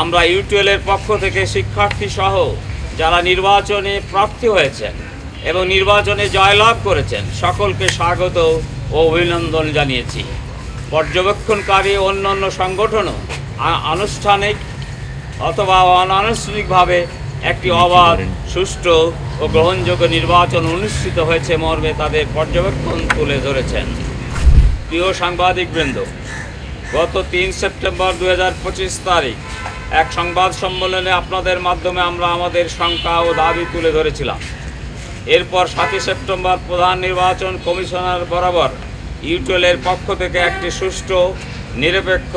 আমরা ইউটিএলের পক্ষ থেকে শিক্ষার্থী সহ যারা নির্বাচনে প্রার্থী হয়েছেন এবং নির্বাচনে জয়লাভ করেছেন, সকলকে স্বাগত ও অভিনন্দন জানিয়েছি। পর্যবেক্ষণকারী অন্যান্য সংগঠনও আনুষ্ঠানিক অথবা অনানুষ্ঠানিকভাবে একটি অবাধ, সুষ্ঠু ও গ্রহণযোগ্য নির্বাচন অনুষ্ঠিত হয়েছে মর্মে তাদের পর্যবেক্ষণ তুলে ধরেছেন। প্রিয় সাংবাদিকবৃন্দ, গত তিন সেপ্টেম্বর দু তারিখ এক সংবাদ সম্মেলনে আপনাদের মাধ্যমে আমরা আমাদের শঙ্কা ও দাবি তুলে ধরেছিলাম। এরপর সাতই সেপ্টেম্বর প্রধান নির্বাচন কমিশনার বরাবর ইউটেলের পক্ষ থেকে একটি সুষ্ঠু, নিরপেক্ষ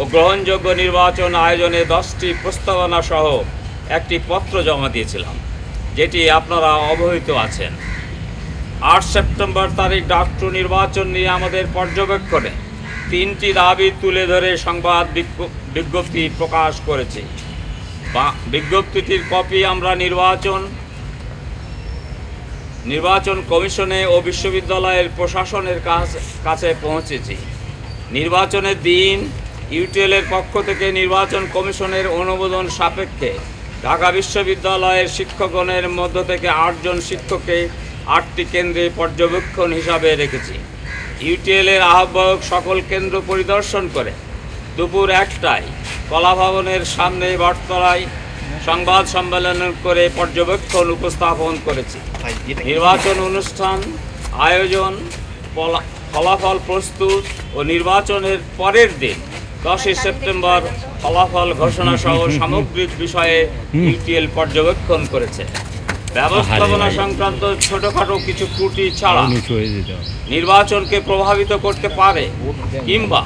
ও গ্রহণযোগ্য নির্বাচন আয়োজনে দশটি প্রস্তাবনা সহ একটি পত্র জমা দিয়েছিলাম, যেটি আপনারা অবহিত আছেন। আট সেপ্টেম্বর তারিখ ডাক্তার নির্বাচন নিয়ে আমাদের পর্যবেক্ষণে তিনটি দাবি তুলে ধরে সংবাদ বিজ্ঞপ্তি প্রকাশ করেছে। বা, বিজ্ঞপ্তিটির কপি আমরা নির্বাচন নির্বাচন কমিশনে ও বিশ্ববিদ্যালয়ের প্রশাসনের কাছ- কাছে পৌঁছেছি। নির্বাচনের দিন ইউটিএলের পক্ষ থেকে নির্বাচন কমিশনের অনুমোদন সাপেক্ষে ঢাকা বিশ্ববিদ্যালয়ের শিক্ষকগণের মধ্য থেকে আটজন শিক্ষককে আটটি কেন্দ্রে পর্যবেক্ষণ হিসাবে রেখেছি। ইউটিএলের আহ্বায়ক সকল কেন্দ্র পরিদর্শন করে দুপুর একটায় কলাভবনের সামনে বটতলায় সংবাদ সম্মেলন করে পর্যবেক্ষণ উপস্থাপন করেছি। নির্বাচন অনুষ্ঠান, আয়োজন ফলা- ফলাফল প্রস্তুত ও নির্বাচনের পরের দিন দশই সেপ্টেম্বর ফলাফল ঘোষণা সহ সামগ্রিক বিষয়ে ইউটিএল পর্যবেক্ষণ করেছে। ব্যবস্থাপনা সংক্রান্ত ছোটখাটো কিছু ত্রুটি ছাড়া নির্বাচনকে প্রভাবিত করতে পারে কিংবা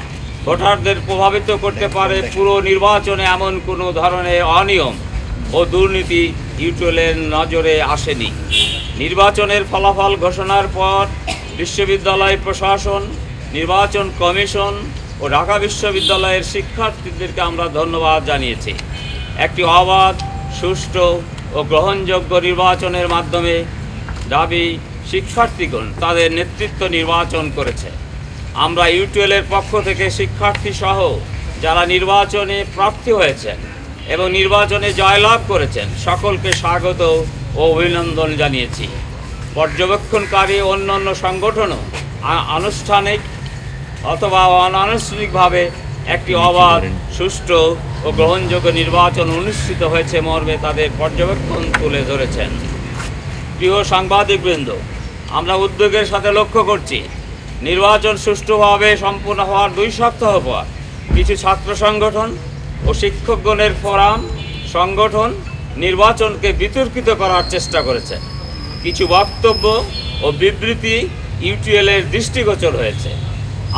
ভোটারদের প্রভাবিত করতে পারে পুরো নির্বাচনে এমন কোনো ধরনের অনিয়ম ও দুর্নীতি ইউটিউলের নজরে আসেনি। নির্বাচনের ফলাফল ঘোষণার পর বিশ্ববিদ্যালয় প্রশাসন নির্বাচন কমিশন ও ঢাকা বিশ্ববিদ্যালয়ের শিক্ষার্থীদেরকে আমরা ধন্যবাদ জানিয়েছি। একটি অবাধ সুষ্ঠু ও গ্রহণযোগ্য নির্বাচনের মাধ্যমে দাবি শিক্ষার্থীগণ তাদের নেতৃত্ব নির্বাচন করেছে। আমরা ইউটিএলের পক্ষ থেকে শিক্ষার্থী সহ যারা নির্বাচনে প্রার্থী হয়েছেন এবং নির্বাচনে জয়লাভ করেছেন, সকলকে স্বাগত ও অভিনন্দন জানিয়েছি। পর্যবেক্ষণকারী অন্যান্য সংগঠনও আনুষ্ঠানিক অথবা অনানুষ্ঠানিকভাবে একটি অবাধ, সুষ্ঠু ও গ্রহণযোগ্য নির্বাচন অনুষ্ঠিত হয়েছে মর্মে তাদের পর্যবেক্ষণ তুলে ধরেছেন। প্রিয় সাংবাদিকবৃন্দ, আমরা উদ্যোগের সাথে লক্ষ্য করছি, নির্বাচন সুষ্ঠুভাবে সম্পূর্ণ হওয়ার দুই সপ্তাহ পর কিছু ছাত্র সংগঠন ও শিক্ষকগণের ফোরাম, সংগঠন নির্বাচনকে বিতর্কিত করার চেষ্টা করেছে। কিছু বক্তব্য ও বিবৃতি ইউটিএলের দৃষ্টিগোচর হয়েছে।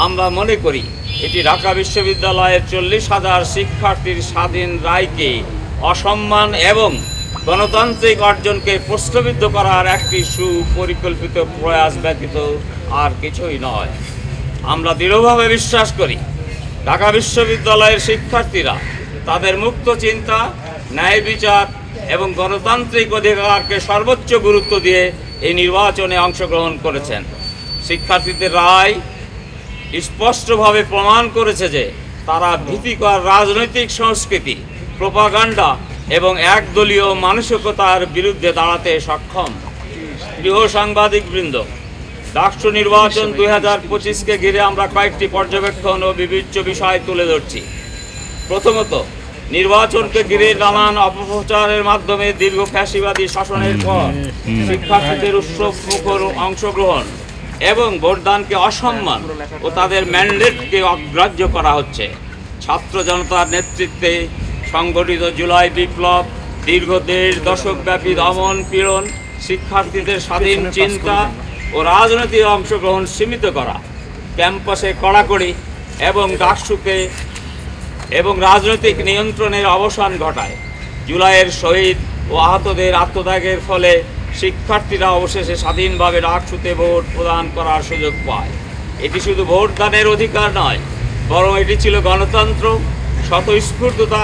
আমরা মনে করি এটি ঢাকা বিশ্ববিদ্যালয়ের চল্লিশ হাজার শিক্ষার্থীর স্বাধীন রায়কে অসম্মান এবং গণতান্ত্রিক অর্জনকে প্রশ্নবিদ্ধ করার একটি সুপরিকল্পিত প্রয়াস ব্যতীত আর কিছুই নয়। আমরা দৃঢ়ভাবে বিশ্বাস করি, ঢাকা বিশ্ববিদ্যালয়ের শিক্ষার্থীরা তাদের মুক্ত চিন্তা, ন্যায় বিচার এবং গণতান্ত্রিক অধিকারকে সর্বোচ্চ গুরুত্ব দিয়ে এই নির্বাচনে অংশগ্রহণ করেছেন। শিক্ষার্থীদের রায় স্পষ্টভাবে প্রমাণ করেছে যে তারা ভীতিকর রাজনৈতিক সংস্কৃতি, প্রোপাগান্ডা এবং একদলীয় মানসিকতার বিরুদ্ধে দাঁড়াতে সক্ষম। প্রিয় সাংবাদিকবৃন্দ, রাষ্ট্র নির্বাচন দুই হাজার পঁচিশকে ঘিরে আমরা কয়েকটি পর্যবেক্ষণ ও বিবেচ্য বিষয় তুলে ধরছি। প্রথমত, নির্বাচনকে ঘিরে নানান অপপ্রচারের মাধ্যমে দীর্ঘ ফ্যাসিবাদী শাসনের পর শিক্ষার্থীদের উৎসব মুখর অংশগ্রহণ। এবং ভোটদানকে অসম্মান ও তাদের ম্যান্ডেটকে অগ্রাহ্য করা হচ্ছে। ছাত্র জনতার নেতৃত্বে সংগঠিত জুলাই বিপ্লব দীর্ঘ দেড় দশকব্যাপী দমন পীড়ন শিক্ষার্থীদের স্বাধীন চিন্তা ও রাজনৈতিক অংশগ্রহণ সীমিত করা। ক্যাম্পাসে কড়াকড়ি এবং ডাকসুকে এবং রাজনৈতিক নিয়ন্ত্রণের অবসান ঘটায়। জুলাইয়ের শহীদ ও আহতদের আত্মত্যাগের ফলে শিক্ষার্থীরা অবশেষে স্বাধীনভাবে ডাকসুতে ভোট প্রদান করার সুযোগ পায়। এটি শুধু ভোটদানের অধিকার নয়, বরং এটি ছিল গণতন্ত্র, স্বতঃস্ফূর্ততা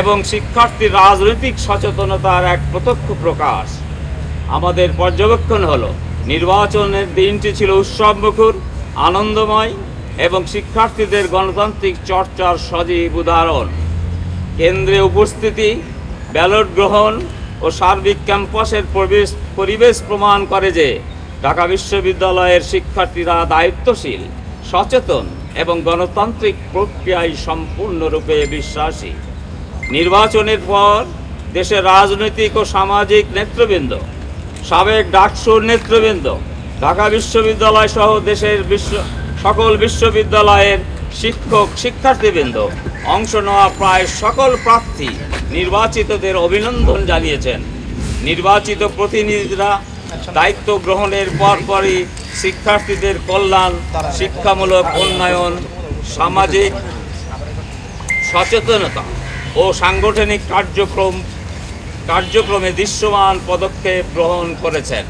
এবং শিক্ষার্থীর রাজনৈতিক সচেতনতার এক প্রত্যক্ষ প্রকাশ। আমাদের পর্যবেক্ষণ হলো, নির্বাচনের দিনটি ছিল উৎসবমুখর আনন্দময় এবং শিক্ষার্থীদের গণতান্ত্রিক চর্চার সজীব উদাহরণ। কেন্দ্রে উপস্থিতি, ব্যালট গ্রহণ ও সার্বিক ক্যাম্পাসের পরিবেশ পরিবেশ প্রমাণ করে যে ঢাকা বিশ্ববিদ্যালয়ের শিক্ষার্থীরা দায়িত্বশীল, সচেতন এবং গণতান্ত্রিক প্রক্রিয়ায় সম্পূর্ণরূপে বিশ্বাসী। নির্বাচনের পর দেশের রাজনৈতিক ও সামাজিক নেতৃবৃন্দ, সাবেক ডাকসুর নেতৃবৃন্দ, ঢাকা বিশ্ববিদ্যালয় সহ দেশের বিশ্ব, সকল বিশ্ববিদ্যালয়ের শিক্ষক, শিক্ষার্থীবৃন্দ অংশ নেওয়া প্রায় সকল প্রার্থী নির্বাচিতদের অভিনন্দন জানিয়েছেন। নির্বাচিত প্রতিনিধিরা দায়িত্ব গ্রহণের পরপরই শিক্ষার্থীদের কল্যাণ, শিক্ষামূলক উন্নয়ন, সামাজিক সচেতনতা ও সাংগঠনিক কার্যক্রম কার্যক্রমে দৃশ্যমান পদক্ষেপ গ্রহণ করেছেন।